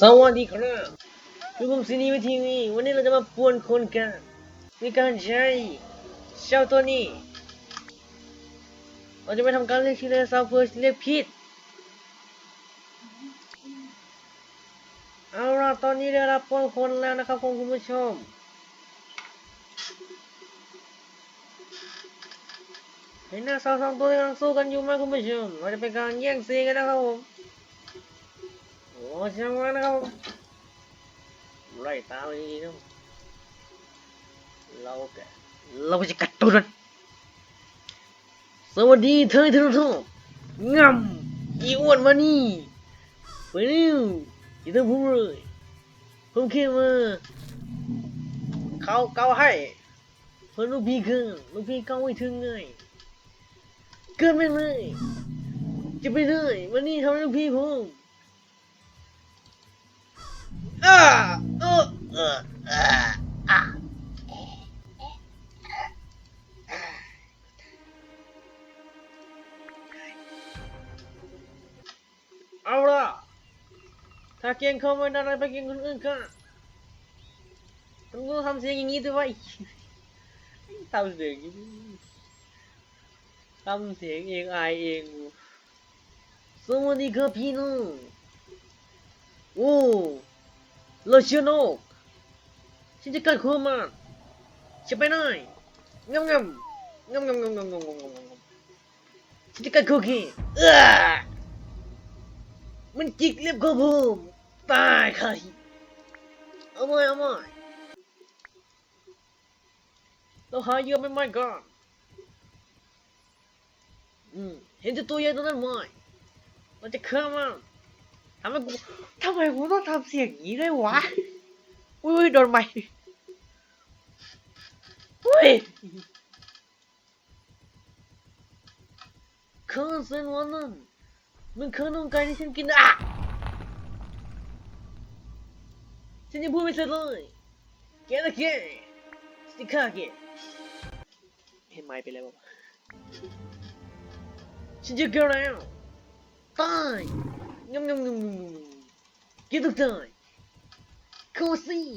สวัสดีครับคือผมซีนีวิทีวีวันนี้เราจะมาป่วนคนกันในการใช้เจ้าตัวนี้ เราจะไปทำการเรียกชื่อเรียซาวเพื่อเรียกผิดเอาล่ะตอนนี้ได้รับป่วนคนแล้วนะครับคุณผู้ชมเห็นหน้าสาวสองตัวที่กำลังสู้กันอยู่ไหมคุณผู้ชมเราจะเป็นการแย่งซีกันนะครับผม โอ้ช่างมันนะครับไล่ตามไปดีๆนะเราแกเราจะกัดตัวมันสวัสดีเธอทุกท่านงำอีอ้วนมานี่ไปเร็วอย่าต้องพูดเลยผมแค่มาเขาเกาให้เพื่อนลูกพี่คือลูกพี่เกาไม่ถึงไงเกินไปเลยจะไปเลยวันนี้ทำให้ลูกพี่ผม เอาล่ะ ถ้าเก่งเข้าไม่ได้ไปเก่งคนอื่นก็ต้องทำเสียงอย่างนี้ด้วยทำเสียงทำเสียงเองอายเองสวัสดีครับพี่น้องโอ้ โลชิโนฉันจะกัดหัวมันจะไปไหนงำงำงำงำงำงำงำงำงำงำฉันจะกัดคุกกี้เออมันจิกเล็บของผมตายใครเอาไม่เอาไม่เราหาเยื่อไม่ไม่ก่อนอืมเห็นจะตัวใหญ่ตัวนั้นไหมเราจะฆ่ามัน ทำไมกูทำไมกูต้องทำเสียงอย่างนี้ด้วยวะ อุ้ยโดนไหมอุ้ยข้าเส้นวันนั้นมันขนมไก่ที่ฉันกินอะฉันยังพูดไม่เสร็จเลยแกนะแกสติค่าแกเห็นไม้ไปแล้วฉันจะเกิดแล้วตาย งำงำงำงำงำกินทุกทาย Come on, see.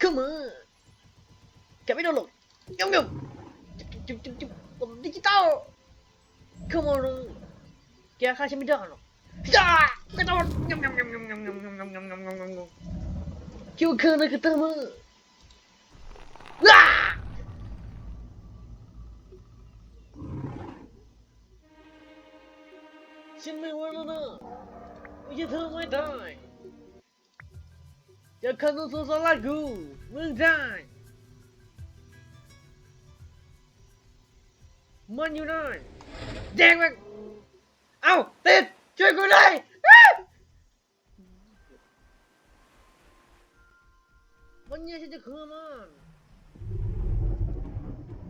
Come on. แกไม่โดนหรอกยำยำจุ๊บจุ๊บจุ๊บจุ๊บผมดิจิตอล Come on เลยแกฆ่าฉันไม่ได้หรอกจ้ากระโดดยำยำยำยำยำยำยำยำยำยำยำยำยำคิดว่าคืนนั้นคือเติมมือว้าฉันไม่ไหวแล้วนะ ไม่จะเธอไม่ได้จะขันตัวสลัดกูมืองไทยมันอยู่นั่นแดงมันเอ้าติดช่วยกูหน่อยอ้าวันนี้ฉันจะคืนมัน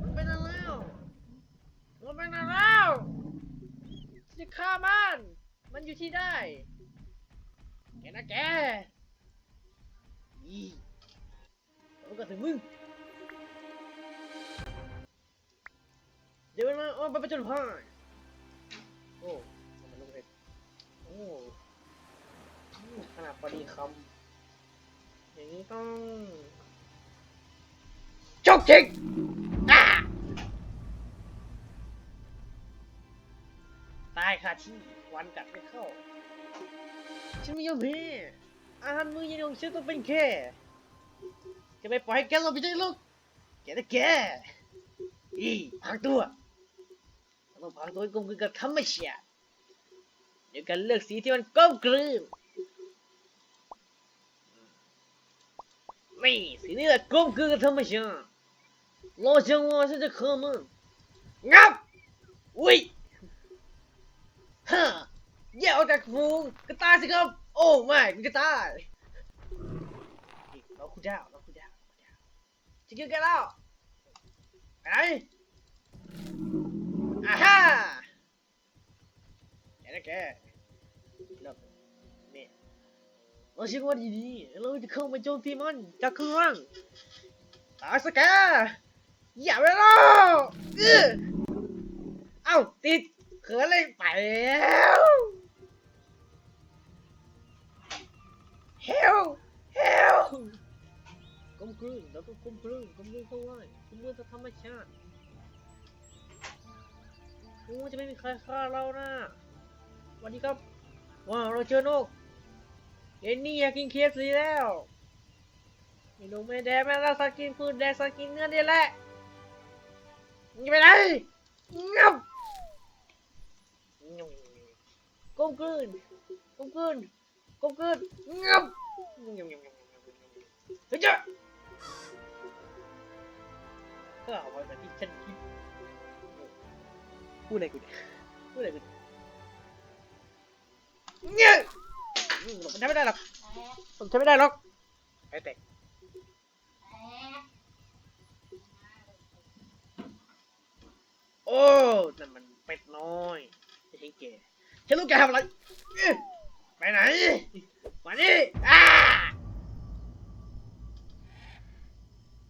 มันเป็นอะไรแล้วมันเป็นอะไรแล้วฉันจะฆ่ามัน มันอยู่ที่ได้ แกนะแกอีเอาก็ถึงมึง เดี๋ยวมันมาอ้อมไปประจนพายโอ้มันลงเห็ดโอ้ขนาดพอดีคำอย่างนี้ต้องจกจิกตายค่ะที่วันกัดไม่เข้า ฉันไม่ยอมแพ้อาหารมื้อเย็นของฉันต้องเป็นแค่จะไม่ปล่อยให้แกลงไปได้ลูกแกนะแกอีพังตัวต้องพังตัวให้กลมกลืนกับธรรมชาติเดี๋ยวกันเลือกสีที่มันกลมกลืนนี่สีนี้แหละกลมกลืนกับธรรมชาติรอจังหวะฉันจะเข้ามันงับอุ้ยฮ่าแยกออกจากฝูงกระตายสิครับ โอ้ไม่กระตายเราคุณเจ้าเราคุณเจ้าเราคุณเจ้าจะกินกันแล้วไปไหนอ่าฮ่าแกนะแกเลิกนี่เราเชื่อว่าดีๆเราจะเข้าไปโจมตีมันจากข้างล่างตายสแกอย่าไปแล้วเอ้าติดเขินเลยไปแล้ว กลมกลืนเราต้องกลมกลืนกลมกลืนเข้าไว้กลมกลืนต่อธรรมชาติโอ้จะไม่มีใครฆ่าเรานะสวัสดีครับว้าวเราเจอนกเอ็นนี่อยากกินเคฟซีแล้วไม่รู้ไม่แดงแม่ละสกินฟืนแดงสกินเนื้อนี่แหละนี่ไปไหนงับกลมกลืนกลมกลืน กลมกลืนงับเฮ้ยจ้ะก็เอาไว้แบบที่ฉันคิดพูดอะไรกูเนี่ยพูดอะไรกูเนี่ยเนี่ยอืมมันทำไม่ได้หรอกผมทำไม่ได้หรอกไอ้แต่โอ้นั่นมันเป็ดน้อยไม่ใช่แกฉันรู้แกทำอะไร มานี่อ้า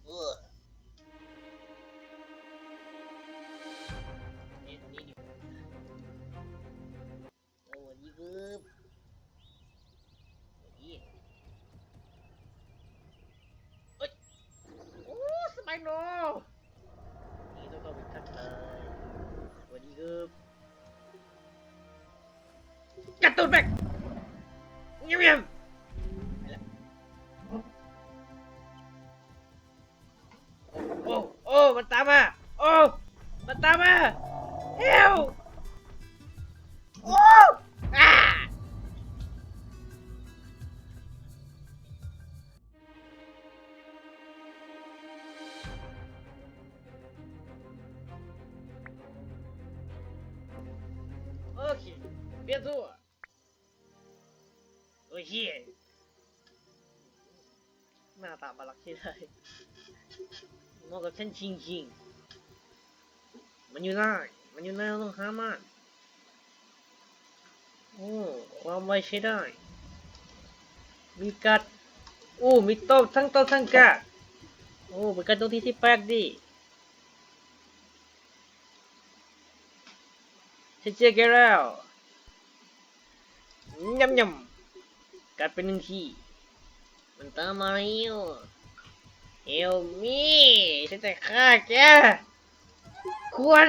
เออนี่นี่นี่โอ้ยกึบโอ้ยเอ้ยโอ้สบายโนนี่ต้องเข้าไปทักทายสวัสดีครับกัดตูดแบก มันตามมาโอ้มันตามมาเอวโอ้อ่าโอเคเปลี่ยนตัวโอ้ยเฮียหน้าตาบาลักใช่ได้ เหมาะกับฉันจริงๆมันอยู่ได้ มันอยู่ได้เราต้องหามันโอ้ ความไวใช้ได้ มีกัด โอ้ มีโต๊ะทั้งโต๊ะทั้งกัด โอ้เป็นการตรงที่ที่แปลกดีฉันเจอแกแล้วยำยำกัดเป็นหนึ่งที มันตามมาแล้ว เอลมี่ฉันจะฆ่าแกควร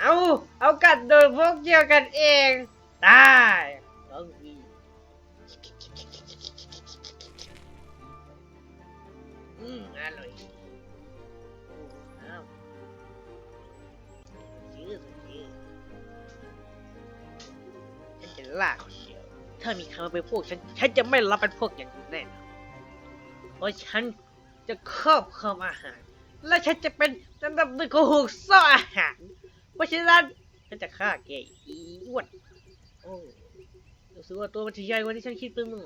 เอาเอากัดโดนพวกเดียวกันเองตายลองดีอืมอร่อยโอ้อ้าวยืดยืดฉันจะล่าเขาเชียวถ้ามีใครมาเป็นพวกฉัน ฉันจะไม่รับเป็นพวกอย่างแน่นอน เพราะฉันจะครอบครองอาหาร และฉันจะเป็นอันดับหนึ่งของห่วงโซ่อาหาร เพราะฉะนั้นฉันจะฆ่าแกอีอ้วนโอ้รู้สึกว่าตัวมันจะใหญ่กว่าที่ฉันคิดไปมึง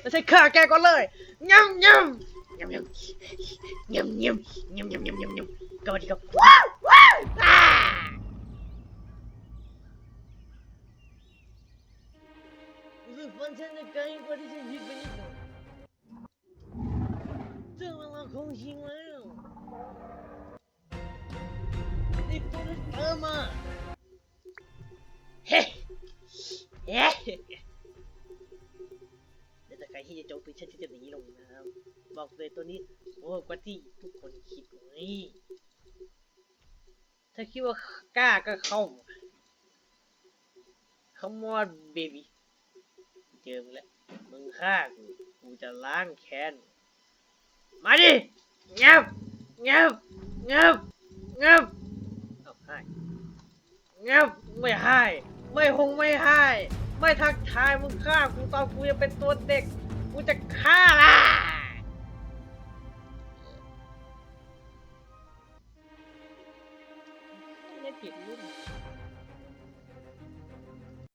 แล้วฉันฆ่าแกก่อนเลยยำยำยำยำยำยำยำยำยำยำยำก็มาดีก็ว้าวว้าวอ่ารู้สึกฟันฉันจะไกลกว่าที่ฉันคิดไปนิดหน่อย ถึงเวลาของจริงแล้วไอ้ตัวนั้นเติมมาเฮ้เฮ้เดี๋ยวแต่ใครที่จะโจมตีฉันจะหนีลงน้ำบอกเลยตัวนี้โอ้กว่าที่ทุกคนคิดไว้ถ้าคิดว่ากล้าก็เข้ามา Come on baby เจอมึงแล้วมึงฆ่ากูกูจะล้างแค้น มาดิเงียบเงียบเงียบเงียบเอาให้เงียบไม่ให้ ไม่คงไม่ให้ ไม่ทักทายมึงฆ่ากูตอนกูยังเป็นตัวเด็ก กูจะฆ่าล่ะ